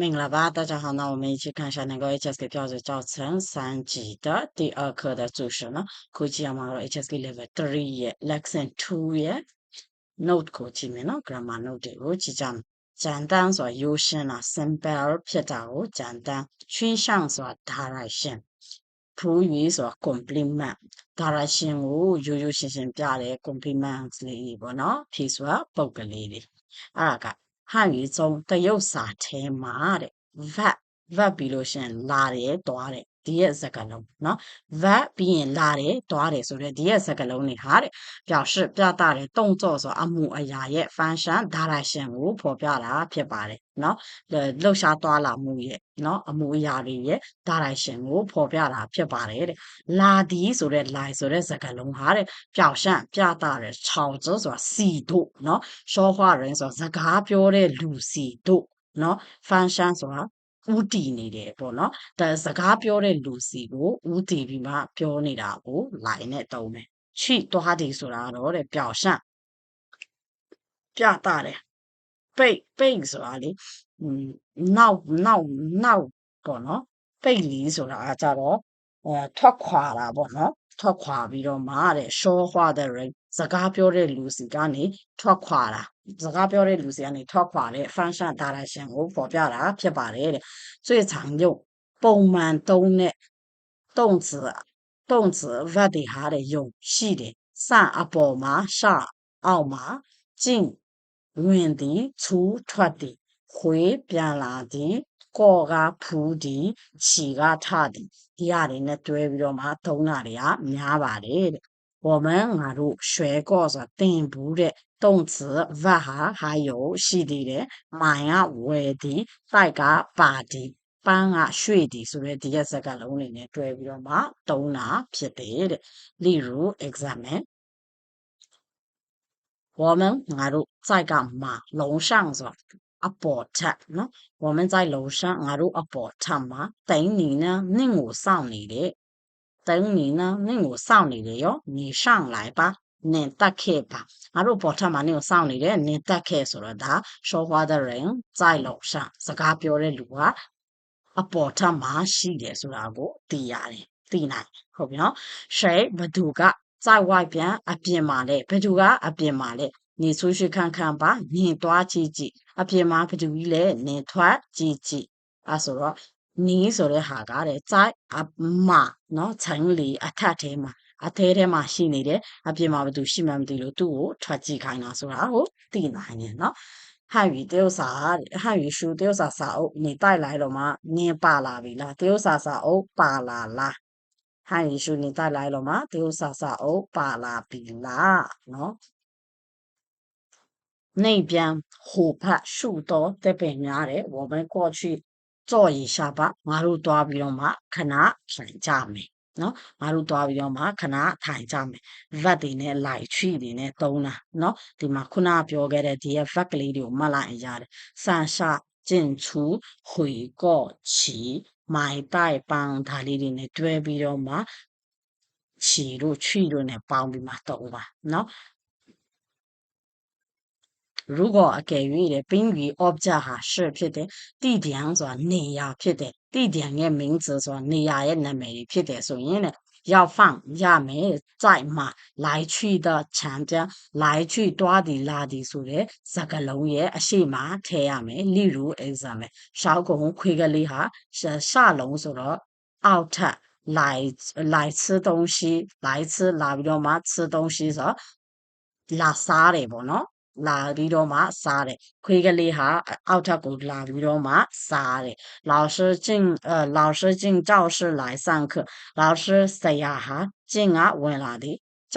မင်္ဂလာပါ，大家好，那我们一起看一下那个 HSK 标准教程三级的第二课的注释呢。估计要嘛 HSK level three ရဲ့ lesson two ရဲ့ note ကိုကြည့်မယ်နော် grammar note တွေကိုကြည့်ကြမယ်။简单ဆိုတာရိုးရှင်းတာ simple ဖြစ်တာကို简单။趋向ဆိုတာ direction ။普语ဆိုတာ compliment direction ကိုရိုးရိုးရှင်းရှင်းပြတယ် compliment လေးတွေပေါ့နော်။ဖြေဆိုတာပုဂ္ဂလေးတွေ။အဲ့ဒါက 汉语中都有啥天马的？无 go t? verb ပြီးလို့ရှင်လာတယ်သွားတယ်ဒီရဲ့စကားလုံးเนาะ verb ပြီးရင်လာတယ်သွားတယ်ဆိုတော့ဒီရဲ့စကားလုံးတွေဟာတဲ့表示ပြသတယ်တုံ့ကြော့ဆိုအမှုအရာရဲ့ function direction ကိုဖော်ပြတာဖြစ်ပါတယ်เนาะလှုပ်ရှားသွားလာမှုရဲ့เนาะအမှုအရာတွေရဲ့ direction ကိုဖော်ပြတာဖြစ်ပါတယ်တဲ့လာဒီဆိုတဲ့ line ဆိုတဲ့စကားလုံးဟာတဲ့ပျောက်ရှံ့ပြတာတဲ့ခြောက်ကျဆိုတာစီတို့เนาะရှောဟွာရင်ဆိုစကားပြောတဲ့လူစီတို့เนาะ function ဆိုတာ ဥတည်နေတယ်ပေါ့နော်ဒါစကားပြောတဲ့လူစီကိုဥတည်ပြီးမှပြောနေတာကို line နဲ့တုံးမယ်ချီသွားတယ်ဆိုတာတော့တဲ့表象ပြတာတယ်ပိတ်ပိတ်ဆိုတာလေနောက်နောက်နောက်ပေါ့နော်ပိတ်လီဆိုတာကကြတော့အဲထွက်ခွာတာပေါ့နော်ထွက်ခွာပြီးတော့မှတဲ့ရှောခွာတဲ့ စကားပြောတဲ့လူစီကနေထွက်ခွာတာစကားပြောတဲ့လူစီကနေထွက်ခွာတဲ့ function direction ကိုပေါ်ပြတာဖြစ်ပါတယ်တဲ့最常用ပုံမှန်သုံးတဲ့动词动词 verb တွေဟာတဲ့用ရှိတယ်စအပေါ်မှာရှအောက်မှာ进ဝင်သည်出ထွက်သည်回ပြန်လာသည်ကော့ကဖူးသည်ခြီကထသည်ဒီဟာတွေနဲ့တွဲပြီးတော့မှသုံးတာတွေကများပါတယ်တဲ့ 我们ငါတို့学过ဆိုတာသင်ဘူးတဲ့动词 verb ဟာ还有ရှိသေးတယ်မိုင်ကဝယ်သည်တိုက်ကပါသည်ပန်းကရွှေ့သည်ဆိုရဲဒီရက်စက်ကလုံးတွေနဲ့တွဲပြီးတော့မှတုံးတာဖြစ်တယ်တဲ့例如 example 我们ငါတို့在干嘛楼上ဆိုတာအပေါ်ထပ်နော်我们在楼上ငါတို့အပေါ်ထပ်မှာ等你呢နင့်ကိုစောင့်နေတဲ့ 等你呢နင့်ကိုစောင့်နေတယ်ရော你上来吧နင်တက်ခဲ့ပါငါတို့ပေါ်ထပ်မှာနင့်ကိုစောင့်နေတယ်နင်တက်ခဲ့ဆိုတော့ဒါ说话的人在楼上စကားပြောတဲ့လူကအပေါ်ထပ်မှာရှိတယ်ဆိုတာကိုသိရတယ်သိနိုင်ဟုတ်ပြီနော်谁ဘသူက在外边အပြင်မှာလဲဘသူကအပြင်မှာလဲ你出去看看吧နင်သွားကြည့်ကြည့်အပြင်မှာဘယ်သူကြီးလဲနင်ထွက်ကြည့်ကြည့်အဲဆိုတော့ နီးဆိုတဲ့ဟာကတဲ့在အမနော်ခြံလီအထက်ထဲမှာအသေးထဲမှာရှိနေတယ်အပြင်မှာဘယ်သူရှိမှမသိလို့သူ့ကိုထွက်ကြည့်ခိုင်းတာဆိုတာကိုသိနိုင်တယ်နော်汉语တရုတ်စာ汉语书တရုတ်စာစာအုပ်你带来了吗နင်ပါလာပြီလားတရုတ်စာစာအုပ်ပါလာလား汉语书你带来了吗တရုတ်စာစာအုပ်ပါလာပြီလားနော်那边湖畔树多这边များတယ်我们过去 ကြော့ရေရှာပါငါတို့သွားပြီးတော့မှခဏထိုင်ကြမယ်နော်ငါတို့သွားပြီးတော့မှခဏထိုင်ကြမယ်ဗတ်တွေနဲ့လိုက်ချီတွေနဲ့သုံးတာနော်ဒီမှာခုနပြောခဲ့တဲ့ဒီရဲ့ဗတ်ကလေးတွေကိုမှတ်လိုက်ရရတယ်ဆန်ရှာကျင်ချူဟွေကော့ချီမိုင်တိုင်ပန်းဒါလေးတွေနဲ့တွဲပြီးတော့မှချီတို့ချီတို့နဲ့ပေါင်းပြီးမှသုံးပါနော် 如果အကယ်၍တဲ့宾语 object ဟာ是ဖြစ်တယ်地点ဆိုတာနေရာဖြစ်တယ်地点ရဲ့名词ဆိုတာနေရာရဲ့နာမည်ဖြစ်တယ်ဆိုရင်တဲ့要放ရမယ်在မှာ来去的前边来去တွားသည်လာသည်ဆိုတဲ့စကားလုံးရဲ့အရှိမထည့်ရမယ်例如 example ရှောက်ကုံခွေးကလေးဟာရှလုံးဆိုတော့အောက်ထပ်来来吃东西来吃လာပြီးတော့မှ吃东西ဆိုတော့လာစားတယ်ပေါ့နော် လာပြီးတော့မှစားတယ်ခွေးကလေးဟာအောက်ထပ်ကိုလာပြီးတော့မှစားတယ်老师进呃老师进教室来上课老师ဆရာဟာ进ကဝင်လာသည်教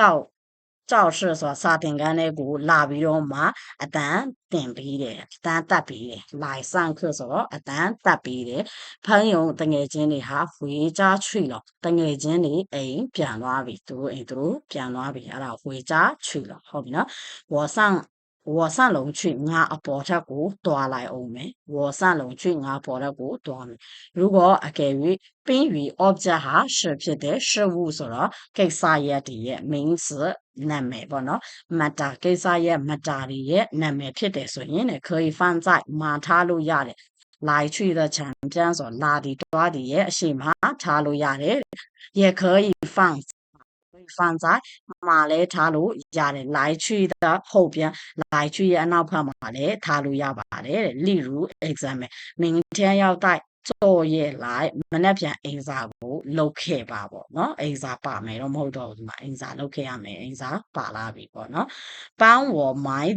教室ဆိုတာစာသင်ခန်းထဲကိုလာပြီးတော့မှအတန်းတင်ပြီးတယ်အတန်းတက်ပြီးတယ်来上课ဆိုတော့အတန်းတက်ပြီးတယ်ဖမ်းယုံတငယ်ချင်းတွေဟာဝေးကြချွေလို့တငယ်ချင်းတွေအိမ်ပြန်သွားပြီသူတို့အိမ်သူတို့ပြန်သွားပြီအဲ့ဒါဝေးကြချွေလို့ဟုတ်ပြီနော်我上 我上楼去ငါအပေါ်ထက်ကိုတွာလိုက်အောင်မယ်我上楼去ငါပေါ်ထက်ကိုတွာမယ်如果အကယ်၍宾语 object ဟာ是ဖြစ်တဲ့事物ဆိုတော့ကိစ္စရပ်တည်းရဲ့名词နာမည်ပေါ့နော် matter ကိစ္စရဲ့ matter တွေရဲ့နာမည်ဖြစ်တယ်ဆိုရင်လည်း可以放在မှာထားလို့ရတယ် 来去的前边所拉的多的也是嘛，查路亚的也可以放。 referencer မှာလည်းထားလို့ရတယ် line tree တာဟုတ်ပြန် line tree ရဲ့အနောက်ဘက်မှာလည်းထားလို့ရပါတယ်တဲ့ li ru example မင်းထန်းရောက်တိုက်ကြော်ရဲ့လိုက်မနှက်ပြန်အိမ်စာကိုလုတ်ခဲ့ပါပေါ့เนาะအိမ်စာပါမယ်တော့မဟုတ်တော့ဘူးဒီမှာအိမ်စာလုတ်ခဲ့ရမယ်အိမ်စာပါလာပြီပေါ့เนาะပန်းဝော်မိုင်း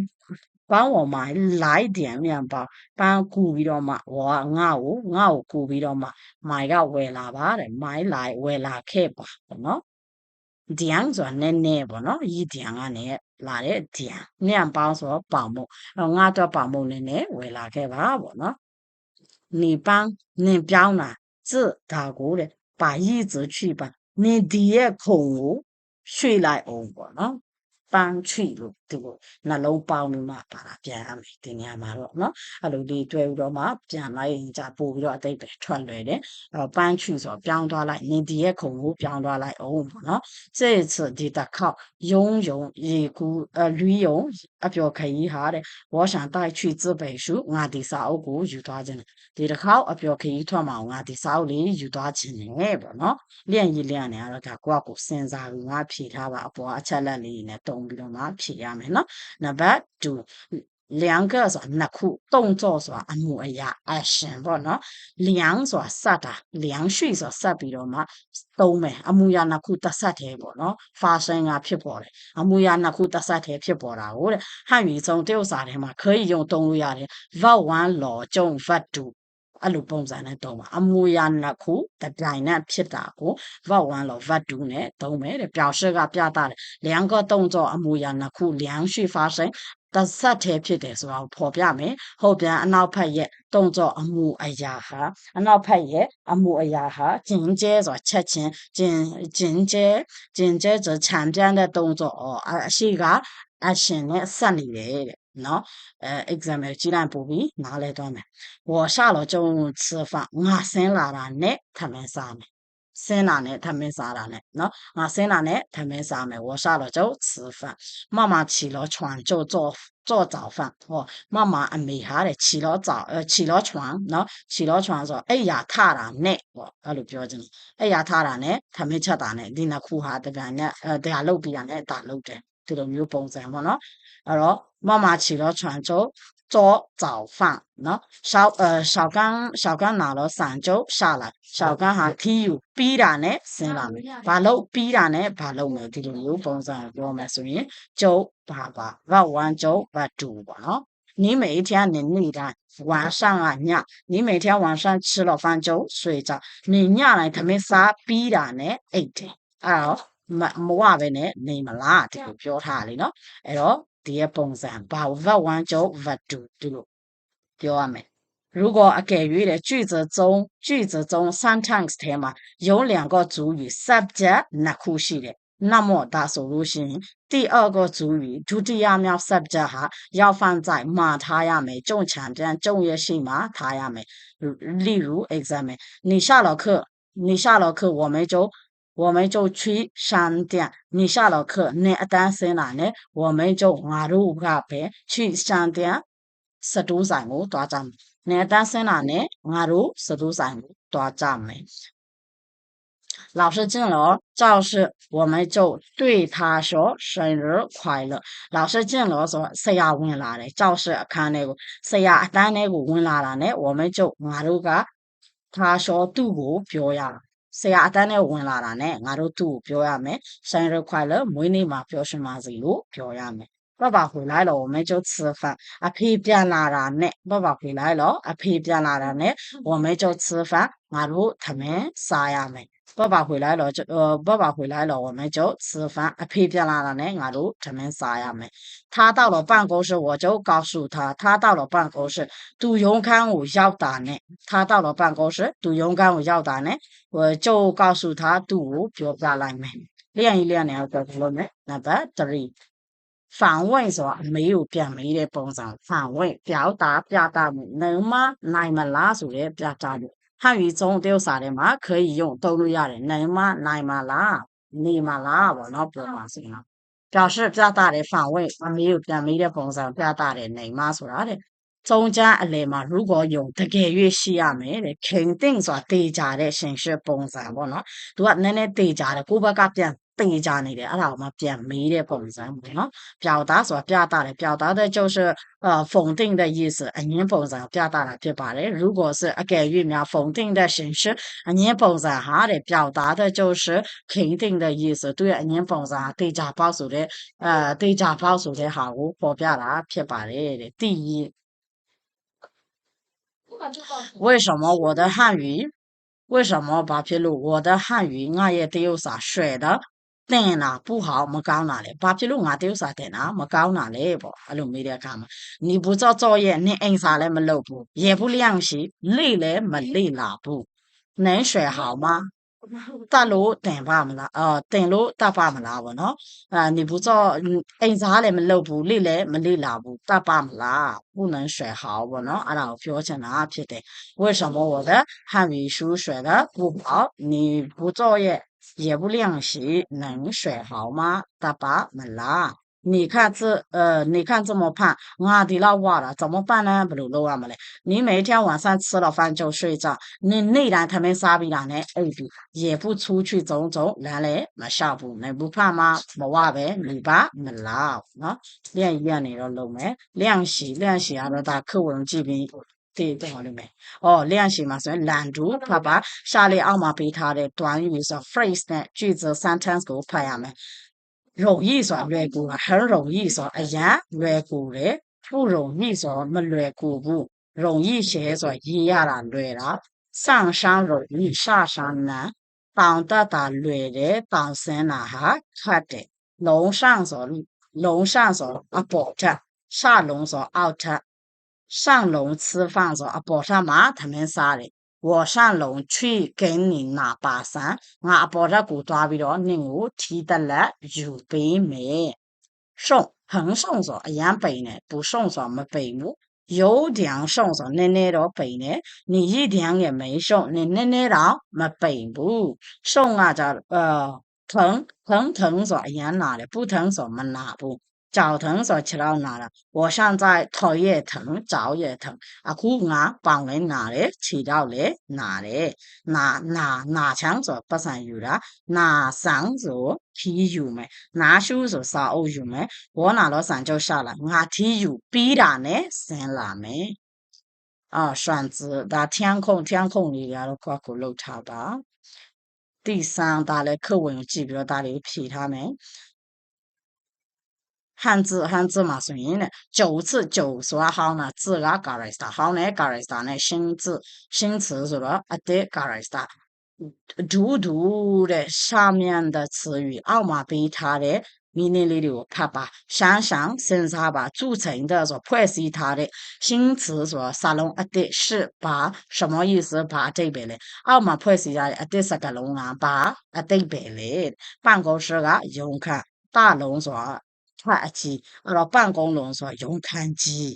ပန်းဝော်မိုင်းလိုက်တယ်မြန်ပါပန်းကူပြီးတော့မှဝေါ်ငါ့ကိုငါ့ကိုကူပြီးတော့မှမိုင်ကဝယ်လာပါတယ်မိုင်းလိုက်ဝယ်လာခဲ့ပါပေါ့เนาะ န်ဆိုတာနည်းနည်းပေါ့နော်ဤဒီယန်ကနေလာတဲ့ဒီယန်မြန်ပေါင်းဆိုတော့ပေါင်မို့တော့ငါတော့ပေါင်မို့နည်းနည်းဝယ်လာခဲ့ပါပေါ့နော်你帮你ပြောင်းတာ字ဒါကိုတဲ့把一直去吧你ဒီရဲ့ခုံကိုရွှေ့လိုက်အောင်ပေါ့နော်ပ သူ့ကိုနှလုံးပေါင်းပြီးမှပါတာပြန်ရမယ်ဒီနေရာမှာတော့နော်အဲ့လိုလေးတွဲပြီးတော့မှပြန်လိုက်ရင်ကြပို့ပြီးတော့အတိတ်ပဲထွက်လွယ်တယ်အဲ့တော့ပန်းချူဆိုပြောင်းသွားလိုက်နင်ဒီရဲ့ခုံကိုပြောင်းသွားလိုက်အောင်ပေါ့နော်စေစဒီတခေါက်ယုံယုံရေကူအလူယုံအပြော်ခရီးဟာတဲ့ဝါရှန်တိုက်ချီဇပေရှုငါဒီစာအုပ်ကိုယူသွားခြင်းဒီတစ်ခေါက်အပျော်ခရီးထွက်မအောင်ငါဒီစာအုပ်လေးယူသွားခြင်းနဲ့ပေါ့နော်လျှံ့ရည်လျှံ့နေရတော့ဒါကိုကကိုစဉ်းစားပြီးငါဖြေထားပါအပေါ်အချက်လက်လေးနဲ့တုံပြီးတော့မှဖြေရမယ်နော်နံပါတ်2两个说那苦，动作说啊模样啊什么呢？两说啥的，两水说啥比了嘛？都没啊模样那苦得啥天不呢？发生啊撇不嘞？啊模样那苦得啥天撇不啦？我嘞汉语中都有啥的嘛？可以用动物呀的，不玩老种不读。 အဲ့လိုပုံစံနဲ့သုံးပါအမူအရာနှစ်ခုတပြိုင်နက်ဖြစ်တာကို verb 1လော verb 2နဲ့သုံးမယ်တဲ့表示ကပြတာတယ်两个动作အမူအရာနှစ်ခု连续发生တစ်ဆက်တည်းဖြစ်တယ်ဆိုတာကိုဖော်ပြမယ်ဟုတ်ပြန်အနောက်ဖက်ရဲ့动作အမှုအရာဟာအနောက်ဖက်ရဲ့အမှုအရာဟာ紧接ဆိုတာချက်ချင်း紧紧接紧接着前边的动作哦အရှိက action နဲ့ဆက်နေတယ်တဲ့ နော်အဲ example ကြည့်လိုက်ပို့ပြီးနားလဲသွားမယ်我下了中午吃饭ငါဆင်းလာတာနဲ့ထမင်းစားမယ်ဆင်းလာနဲ့ထမင်းစားတာနဲ့နော်ငါဆင်းလာနဲ့ထမင်းစားမယ်我下了就吃饭妈妈起了床就做做早饭ဟောမမအမေဟာတဲ့ခြီလော早အဲခြီလော床နော်ခြီလော床ဆိုအဲ့ရထတာနဲ့ဟောအဲ့လိုပြောချင်တယ်အဲ့ရထတာနဲ့ထမင်းချက်တာနဲ့ဒီနှစ်ခုဟာတပြန်နဲ့အဲတ ရားလုတ်ပြရနဲ့တာလုတ်တယ်ဒီလိုမျိုးပုံစံပေါ့နော်အဲ့တော့妈妈起了床就做早饭နော်小呃小刚小刚拿了伞就下来小刚ဟာခီးယူပြီးတာနဲ့ဆင်းလာမယ်ဘာလို့ပြီးတာနဲ့ဘာလို့မယ်ဒီလိုမျိုးပုံစံပြောမယ်ဆိုရင်ကျုပ်ဘာပါဘတ်1ကျုပ်ဘတ်2ပေါ့နော်你每一天你腻的晚上啊ည你每天晚上吃了饭就睡着你ညတိုင်းသမင်းစားပြီးတာနဲ့အိတ်တယ်အဲ့တော့ မမဝပဲနဲ့နေမလားဒီလိုပြောထားလေနော်အဲ့တော့ဒီရဲ့ပုံစံဘာ vat 1ကျုပ် vat 2ဒီလိုပြောရမယ်如果给予的句子中，句子中 sentence ထဲမှာ有两个主语 subject နှစ်ခုရှိတယ်那么ဒါဆိုလို့ရှိရင်第二个主语ဒုတိယမြောက် subject ဟာ要放在မှာထားရမယ်ကြုံချံပြန်ကြုံရရှိမှာထားရမယ်例如 example 你下了课你下了课我们就 我们就去商店你下了课你အတန်းဆင်းလာနဲ့我们就ငါတို့ကပဲ去商店စတိုးဆိုင်ကိုတွားကြမယ်။နေအတန်းဆင်းလာနဲ့ငါတို့စတိုးဆိုင်ကိုတွားကြမယ်။老师进了教室，我们就对他说生日快乐。老师进了ဆိုဆရာဝင်လာတယ်教室အခန်းထဲကိုဆရာအတန်းထဲကိုဝင်လာတာနဲ့我们就ငါတို့က他说သူ့ကိုပြောရ ဆရာအတန်းထဲဝင်လာတာနဲ့ငါတို့သူ့ကိုပြောရမယ်生日快乐မွေးနေ့မှာပျော်ရွှင်ပါစေလို့ပြောရမယ်爸爸回来了，我们就吃饭。阿ဖေပြန်လာတာနဲ့爸爸回来了，阿ဖေပြန်လာတာနဲ့我们就吃饭。ငါတို့ထမင်းစားရမယ်။ 爸爸回来了，就呃，爸爸回来了，我们就吃饭。啊，皮皮啦啦呢，俺都他们啥呀没？他到了办公室，我就告诉他，他到了办公室，杜勇看我要打呢。他到了办公室，杜勇看我要打呢，我就告诉他，杜不要来没。练一练呢，搞不了没。Number three，反问是吧？没有变没的帮上，反问表达表达能吗？来么拉出来表达的。汉语中တရုတ်စာထဲမှာ可以用သုံးလို့ရတယ်能吗နိုင်မလားနေမလားပေါ့နော်ပြောပါစေနော်表示ပြတာတဲ့反问အမေကိုပြန်မေးတဲ့ပုံစံပြတာတဲ့နိုင်မဆိုတာတဲ့ 中间အလယ်မှာ如果用တကယ်၍ရှိရမယ်တဲ့肯定ဆိုတာတေချာတဲ့形式ပုံစံပေါ့နော်သူကနည်းနည်းတေချာတယ်ကိုယ့်ဘက်ကပြန်တေချာနေတယ်အဲ့ဒါကိုမှပြန်မေးတဲ့ပုံစံပေါ့နော်表达ဆိုတာပြတာတယ်表达的就是呃否定的意思အငင်းပုံစံပြတာတာဖြစ်ပါတယ်如果是အကယ်၍များ否定的形式အငင်းပုံစံဟာတဲ့表达的就是肯定的意思သူရဲ့အငင်းပုံစံဟာတေချာပေါက်ဆိုတဲ့အဲတေချာပေါက်ဆိုတဲ့ဟာကိုပေါ်ပြတာဖြစ်ပါတယ်တဲ့第一 为什么我的汉语为什么ဘာဖြစ်လို့我的汉语ငါရဲ့တရုတ်စာ学的တင်တာ不好မကောင်းတာလေဘာဖြစ်လို့ငါတရုတ်စာတင်တာမကောင်းတာလေပေါ့အဲ့လိုမေးတဲ့အခါမှာ你不做作业你အိမ်စာလည်းမလုပ်ဘူး也不练习累လည်းမ累လာဘူး能学好吗 တတ်လို့တင်ပါမလားအော်တင်လို့တတ်ပါမလားပေါ့နော်အာ你不做အိမ်စားလည်းမလုပ်ဘူးလေလည်းမလေ့လာဘူးတတ်ပါမလား不能学好ပေါ့နော်အဲ့ဒါကိုပြောချင်တာဖြစ်တယ်为什么我的汉语书学的不好你不作业也不练习能学好吗တတ်ပါမလား 你看这呃，你看这么胖，我的老哇了，怎么办呢？不如漏啊么嘞？你每天晚上吃了饭就睡觉，你内然他们傻逼然呢？哎比也不出去走走，然嘞没下步，你不怕吗？没话呗，你吧没老啊，练一练你都漏没？练习练习啊，都打课文记笔。对对，我的没哦，练习嘛，所以懒惰，爸爸下列奥马贝他的短语是 phrase 呢，句子 sentence 给我拍下没？ 容易ဆိုတာလွယ်ကူတာ很容易ဆိုတာအရန်လွယ်ကူတယ်不容易ဆိုတာမလွယ်ကူဘူး容易写ဆိုတာရေးရတာလွယ်တာ上山容易下山难တောင်တက်တာလွယ်တယ်တောင်ဆင်းတာဟာခက်တယ်လုံး上ဆိုတာလုံး上ဆိုတာအပေါ်ထက်下လုံးဆိုတာအောက်ထက်上楼吃饭ဆိုတာအပေါ်ထက်မှာသမင်းစားတယ် 我上龙去给你拿把伞，我把这古抓不了，你我提得了有背没？送很送说一样背呢，不送说没背我。有点送说奶奶的背呢，你一点也没送，你奶奶的没背不？送啊这呃疼疼疼说一样拿的，不疼说没拿不？脚疼ဆိုခြေထောက်နာတာ我现在头也疼脚也疼အခုငါပေါင်လည်းနာတယ်ခြေထောက်လည်းနာတယ်နာနာနာချမ်းဆိုပတ်စံယူတာနာဆန်းဆိုခီးယူမယ်နာရှူးဆိုစာအုပ်ယူမယ်ဘောနာတော့စံကြောက်ရှာလာငါထီးယူပြီးတာနဲ့ဆင်းလာမယ်啊，选择那天空天空里边的挂鼓楼查吧。第三大类课文有记不了大类批他们。 汉字汉字嘛，声音呢，就是就说好呢，字啊嘎瑞斯达，好呢嘎瑞斯达呢，新字新词是了，啊对嘎瑞斯达，读读的上面的词语，奥马贝塔的命令里头，啪啪，想想身上吧，组成的说破西塔的新词说沙龙啊对是把什么意思？把这边的。奥马破西塔的啊对是个龙啊把啊对边嘞办公室啊用看大龙说。 ထွက်အကြီးအဲ့တော့办公လုံးဆိုရုံခန်းကြီး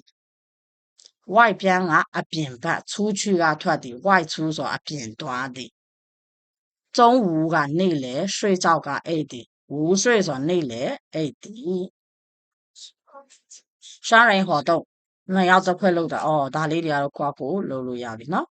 外边ကအပြင်ဘက်出去ကထွက်တယ်外出ဆိုအပြင်သွားတယ်中午ကနေ့လေ睡觉ကအိတ်တယ်午睡ဆိုနေ့လေအိတ်တယ်商人活动那要这块录的哦，ဒါလေးတွေကတော့ခွာဖို့လုပ်လို့ရပြီနော်